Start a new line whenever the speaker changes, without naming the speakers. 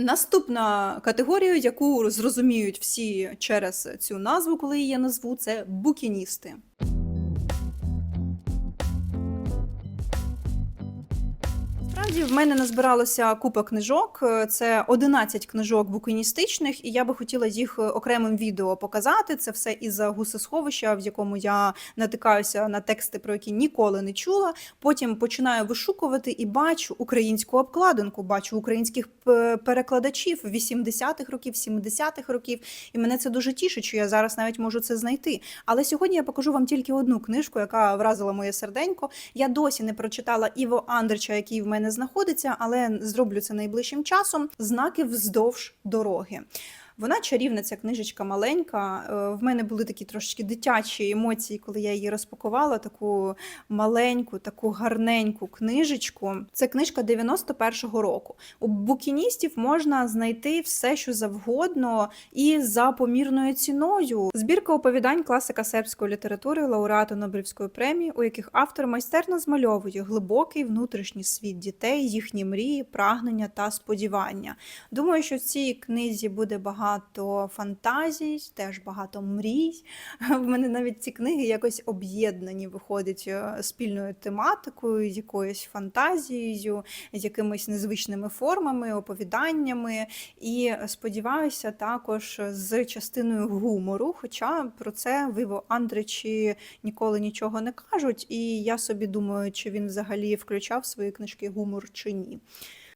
Наступна категорія, яку зрозуміють всі через цю назву, коли її назву, це букіністи. Насправді в мене назбиралося купа книжок. Це 11 книжок букіністичних, і я би хотіла їх окремим відео показати. Це все із гусесховища, в якому я натикаюся на тексти, про які ніколи не чула. Потім починаю вишукувати і бачу українську обкладинку, бачу українських перекладачів 80-х років, 70-х років. І мене це дуже тішить, що я зараз навіть можу це знайти. Але сьогодні я покажу вам тільки одну книжку, яка вразила моє серденько. Я досі не прочитала Іво Андрича, який в мене знаходиться, але зроблю це найближчим часом. Знаки вздовж дороги. Вона чарівна, ця книжечка маленька. Е, В мене були такі трошечки дитячі емоції, коли я її розпакувала. Таку маленьку, таку гарненьку книжечку. Це книжка 91-го року. У букіністів можна знайти все, що завгодно, і за помірною ціною. Збірка оповідань класика сербської літератури, лауреата Нобелівської премії, у яких автор майстерно змальовує глибокий внутрішній світ дітей, їхні мрії, прагнення та сподівання. Думаю, що в цій книзі буде багато фантазій, теж багато мрій. В мене навіть ці книги якось об'єднані виходять е, спільною тематикою, якоюсь фантазією, якимись незвичними формами, оповіданнями. І сподіваюся, також з частиною гумору. Хоча про це Виво Андричі ніколи нічого не кажуть, і я собі думаю, чи він взагалі включав свої книжки гумор чи ні.